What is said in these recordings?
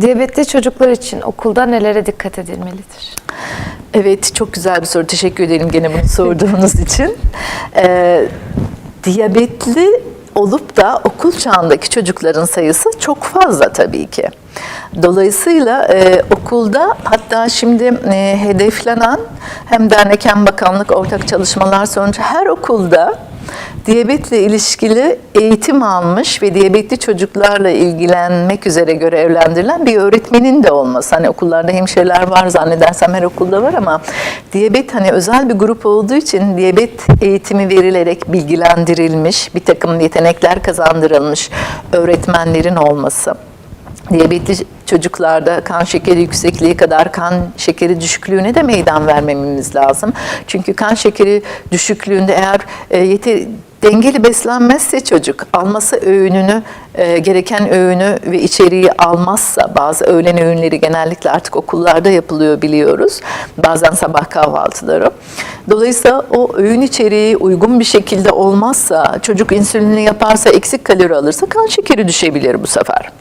Diyabetli çocuklar için okulda nelere dikkat edilmelidir? Evet, çok güzel bir soru. Teşekkür ederim gene bunu sorduğunuz için. Ee, diyabetli olup da okul çağındaki çocukların sayısı çok fazla tabii ki. Dolayısıyla e, okulda hatta şimdi e, hedeflenen hem dernek hem bakanlık ortak çalışmalar sonucu her okulda diyabetle ilişkili eğitim almış ve diyabetli çocuklarla ilgilenmek üzere görevlendirilen bir öğretmenin de olması. Hani okullarda hemşireler var zannedersem her okulda var ama diyabet hani özel bir grup olduğu için diyabet eğitimi verilerek bilgilendirilmiş, bir takım yetenekler kazandırılmış öğretmenlerin olması diyabetli çocuklarda kan şekeri yüksekliği kadar kan şekeri düşüklüğüne de meydan vermememiz lazım. Çünkü kan şekeri düşüklüğünde eğer e, yeter, dengeli beslenmezse çocuk alması öğününü e, gereken öğünü ve içeriği almazsa bazı öğlen öğünleri genellikle artık okullarda yapılıyor biliyoruz. Bazen sabah kahvaltıları. Dolayısıyla o öğün içeriği uygun bir şekilde olmazsa çocuk insülini yaparsa eksik kalori alırsa kan şekeri düşebilir bu sefer.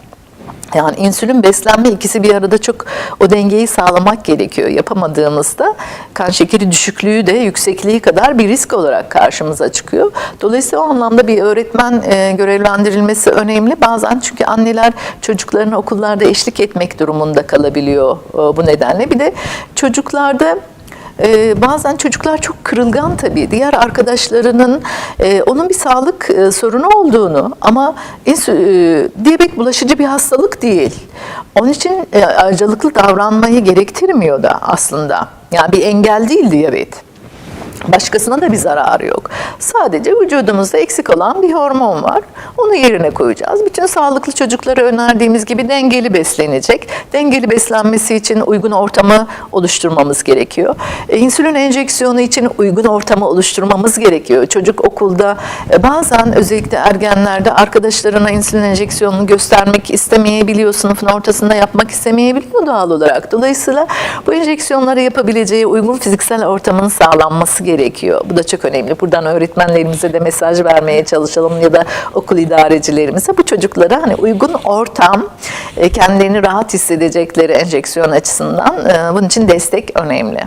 Yani insülin beslenme ikisi bir arada çok o dengeyi sağlamak gerekiyor. Yapamadığımızda kan şekeri düşüklüğü de yüksekliği kadar bir risk olarak karşımıza çıkıyor. Dolayısıyla o anlamda bir öğretmen e, görevlendirilmesi önemli. Bazen çünkü anneler çocuklarına okullarda eşlik etmek durumunda kalabiliyor e, bu nedenle. Bir de çocuklarda ee, bazen çocuklar çok kırılgan tabii. Diğer arkadaşlarının e, onun bir sağlık e, sorunu olduğunu ama insü, e, diyabet bulaşıcı bir hastalık değil. Onun için e, ayrıcalıklı davranmayı gerektirmiyor da aslında. Yani bir engel değil diyabet. Başkasına da bir zararı yok. Sadece vücudumuzda eksik olan bir hormon var. Onu yerine koyacağız. Bütün sağlıklı çocuklara önerdiğimiz gibi dengeli beslenecek. Dengeli beslenmesi için uygun ortamı oluşturmamız gerekiyor. E, insülin enjeksiyonu için uygun ortamı oluşturmamız gerekiyor. Çocuk okulda e, bazen özellikle ergenlerde arkadaşlarına insülin enjeksiyonunu göstermek istemeyebiliyor. Sınıfın ortasında yapmak istemeyebiliyor doğal olarak. Dolayısıyla bu enjeksiyonları yapabileceği uygun fiziksel ortamın sağlanması gerekiyor. Bu da çok önemli. Buradan öğretmenlerimize de mesaj vermeye çalışalım ya da okul idarecilerimize bu çocuklara hani uygun ortam, e, kendilerini rahat hissedecekleri enjeksiyon açısından e, bunun için destek önemli.